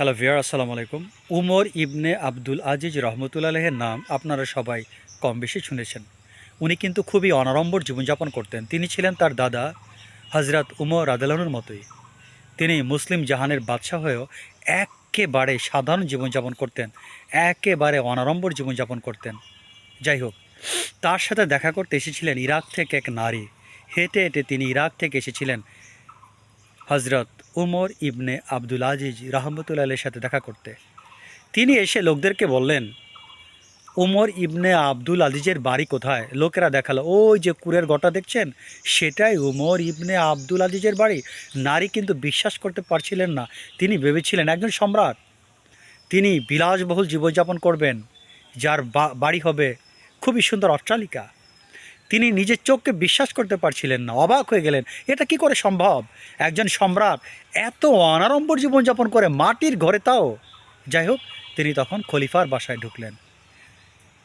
Hello ভিয়ার আসসালামু আলাইকুম। উমর ইবনে আব্দুল আজিজ রহমতুল্লাহের নাম আপনারা সবাই কম বেশি শুনেছেন। উনি কিন্তু খুবই অনাড়ম্বর জীবনযাপন করতেন। তিনি ছিলেন তার দাদা হজরত উমর আদালানুর মতোই। তিনি মুসলিম জাহানের বাদশাহ হয়েও একেবারে সাধারণ জীবনযাপন করতেন, একেবারে অনাড়ম্বর জীবনযাপন করতেন। যাই হোক, তার সাথে দেখা করতে এসেছিলেন ইরাক থেকে এক নারী। হেঁটে হেঁটে তিনি ইরাক থেকে এসেছিলেন হজরত উমর ইবনে আব্দুল আজিজ রহমতুল্লাহের সাথে দেখা করতে। তিনি এসে লোকদেরকে বললেন, উমর ইবনে আব্দুল আজিজের বাড়ি কোথায়? লোকেরা দেখাল, ওই যে কুরের গটা দেখছেন? সেটাই উমর ইবনে আব্দুল আজিজের বাড়ি। নারী কিন্তু বিশ্বাস করতে পারছিলেন না। তিনি ভেবেছিলেন একজন সম্রাট। তিনি বিলাসবহুল জীবনযাপন করবেন। যার বাড়ি হবে খুবই সুন্দর অট্টালিকা। তিনি নিজের চোখকে বিশ্বাস করতে পারছিলেন না, অবাক হয়ে গেলেন। এটা কি করে সম্ভব? একজন সম্রাট এত অনাড়ম্বর জীবনযাপন করে মাটির ঘরে তাও? যাই হোক, তিনি তখন খলিফার বাসায় ঢুকলেন।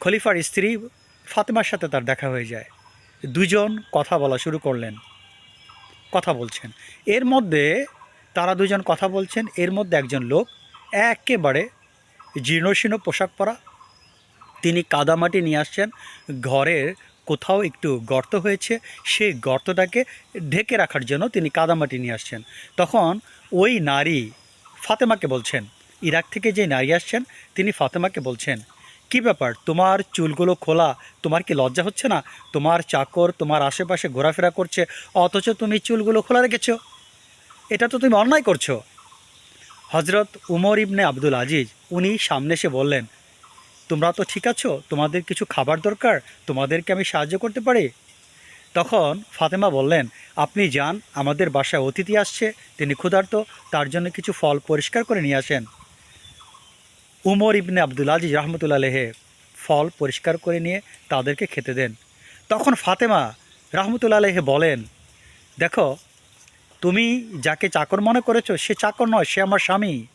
খলিফার স্ত্রী ফাতেমার সাথে তার দেখা হয়ে যায়। দুজন কথা বলা শুরু করলেন। কথা বলছেন। এর মধ্যে তারা দুজন কথা বলছেন, এর মধ্যে একজন লোক একেবারে জীর্ণশীর্ণ পোশাক পরা। তিনি কাদামাটি নিয়ে আসছেন, ঘরের কোথাও একটু গর্ত হয়েছে, সেই গর্তটাকে ঢেকে রাখার জন্য তিনি কাদামাটি নিয়ে আসছেন। তখন ওই নারী ফাতেমাকে বলছেন, ইরাক থেকে যে নারী আসছেন, তিনি ফাতেমাকে বলছেন, কি ব্যাপার, তোমার চুলগুলো খোলা, তোমার কি লজ্জা হচ্ছে না? তোমার চাকর তোমার আশেপাশে ঘোরাফেরা করছে, অথচ তুমি চুলগুলো খোলা রেখেছ। এটা তো তুমি অন্যায় করছ। হজরত উমর ইবনে আব্দুল আজিজ, উনি সামনে এসে বললেন তোমরা তো ঠিক আছো? তোমাদের কিছু খাবার দরকার? তোমাদেরকে আমি সাহায্য করতে পারি? তখন ফাতেমা বললেন, আপনি যান, আমাদের বাসায় অতিথি আসছে, তিনি ক্ষুধার্ত, তার জন্য কিছু ফল পরিষ্কার করে নিয়ে আসেন। উমর ইবনে আব্দুল আজিজ রহমতুল্লা আলহে ফল পরিষ্কার করে নিয়ে তাদেরকে খেতে দেন। তখন ফাতেমা রহমতুল্লা আলহে বলেন, দেখো, তুমি যাকে চাকর মনে করেছ, সে চাকর নয়, সে আমার স্বামী।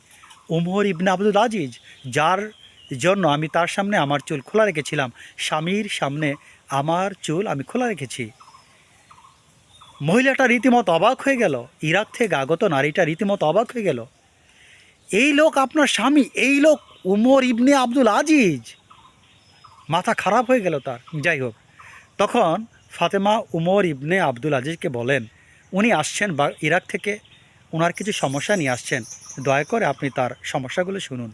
উমর ইবনে আব্দুল আজিজ, যার জন্য আমি তার সামনে আমার চুল খোলা রেখেছিলাম। স্বামীর সামনে আমার চুল আমি খোলা রেখেছি। মহিলাটা রীতিমতো অবাক হয়ে গেল। ইরাক থেকে আগত নারীটা রীতিমতো অবাক হয়ে গেল। এই লোক আপনার স্বামী, এই লোক উমর ইবনে আব্দুল আজিজ। মাথা খারাপ হয়ে গেল তার। যাই হোক, তখন ফাতেমা উমর ইবনে আব্দুল আজিজকে বলেন, উনি আসছেন বা, ইরাক থেকে। ওনার কিছু সমস্যা নিয়ে আসছেন। দয়া করে আপনি তার সমস্যাগুলো শুনুন।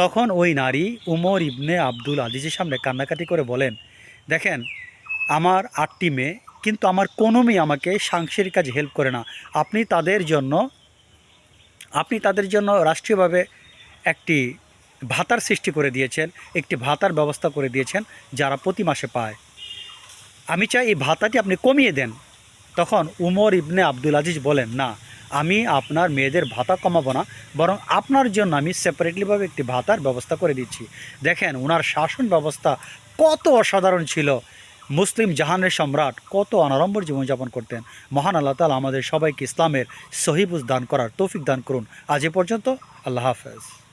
তখন ওই নারী উমর ইবনে আব্দুল আজিজের সামনে কান্নাকাটি করে বলেন, দেখেন, আমার আটটি মেয়ে, কিন্তু আমার কোনো মেয়ে আমাকে সাংসারিক কাজে হেল্প করে না। আপনি তাদের জন্য, আপনি তাদের জন্য রাষ্ট্রীয়ভাবে একটি ভাতার সৃষ্টি করে দিয়েছেন, একটি ভাতার ব্যবস্থা করে দিয়েছেন যারা প্রতি মাসে পায়। আমি চাই এই ভাতাটি আপনি কমিয়ে দেন। তখন উমর ইবনে আব্দুল আজিজ বলেন, না আমি আপনার মেয়েদের ভাতা কমাবো না, বরং আপনার জন্য আমি সেপারেটলিভাবে একটি ভাতার ব্যবস্থা করে দিচ্ছি। দেখেন ওনার শাসন ব্যবস্থা কত অসাধারণ ছিল। মুসলিম জাহানের সম্রাট কত অনারম্বর জীবনযাপন করতেন। মহান আল্লাহ তালা আমাদের সবাইকে ইসলামের সহিবুজ দান করার তৌফিক দান করুন। আজ এ পর্যন্ত আল্লাহ হাফেজ।